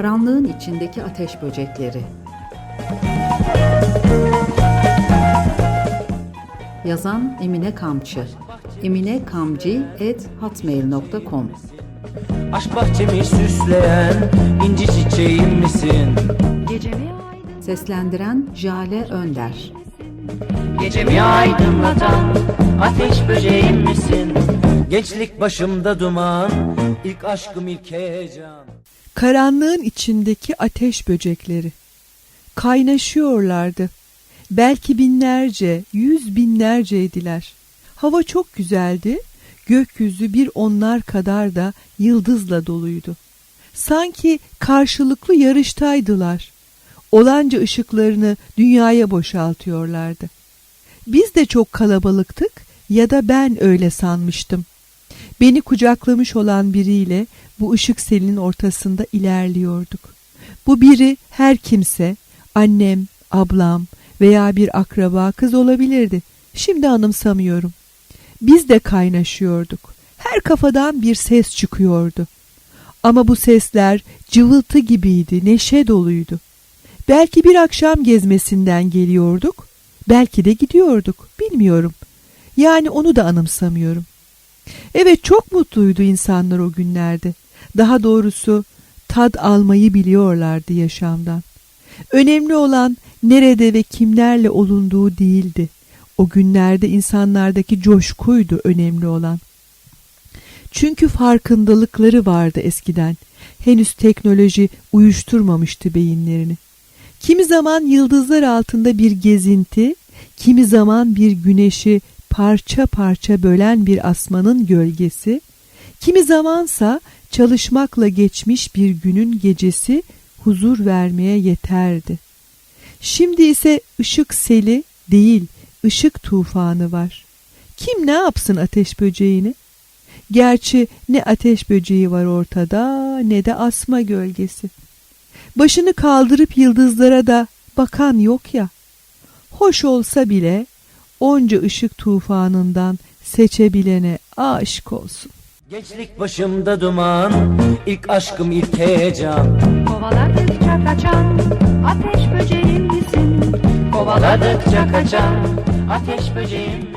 Karanlığın içindeki ateş böcekleri. Yazan Emine Kamçı. eminekamci@hotmail.com. Aşk bahçemi süsleyen inci çiçeğim misin? Gecemi aydın Seslendiren Jale Önder. Gecemi aydınlatan ateş böceğim misin? Gençlik başımda duman, ilk aşkım ilk heyecan. Karanlığın içindeki ateş böcekleri. Kaynaşıyorlardı. Belki binlerce, yüz binlerceydiler. Hava çok güzeldi. Gökyüzü bir onlar kadar da yıldızla doluydu. Sanki karşılıklı yarıştaydılar. Olanca ışıklarını dünyaya boşaltıyorlardı. Biz de çok kalabalıktık ya da ben öyle sanmıştım. Beni kucaklamış olan biriyle bu ışık selinin ortasında ilerliyorduk. Bu biri her kimse, annem, ablam veya bir akraba kız olabilirdi. Şimdi anımsamıyorum. Biz de kaynaşıyorduk. Her kafadan bir ses çıkıyordu. Ama bu sesler cıvıltı gibiydi, neşe doluydu. Belki bir akşam gezmesinden geliyorduk, belki de gidiyorduk, bilmiyorum. Yani onu da anımsamıyorum. Evet çok mutluydu insanlar o günlerde. Daha doğrusu tad almayı biliyorlardı yaşamdan. Önemli olan nerede ve kimlerle olunduğu değildi. O günlerde insanlardaki coşkuydu önemli olan. Çünkü farkındalıkları vardı eskiden. Henüz teknoloji uyuşturmamıştı beyinlerini. Kimi zaman yıldızlar altında bir gezinti, kimi zaman bir güneşi parça parça bölen bir asmanın gölgesi, kimi zamansa çalışmakla geçmiş bir günün gecesi huzur vermeye yeterdi. Şimdi ise ışık seli değil, ışık tufanı var. Kim ne yapsın ateş böceğini? Gerçi ne ateş böceği var ortada ne de asma gölgesi. Başını kaldırıp yıldızlara da bakan yok ya. Hoş olsa bile onca ışık tufanından seçebilene aşk olsun. Gençlik başımda duman, ilk aşkım ilk heyecan. kovaladıkça kaçan ateş böceğim misin? Kovaladıkça kaçan ateş böceğim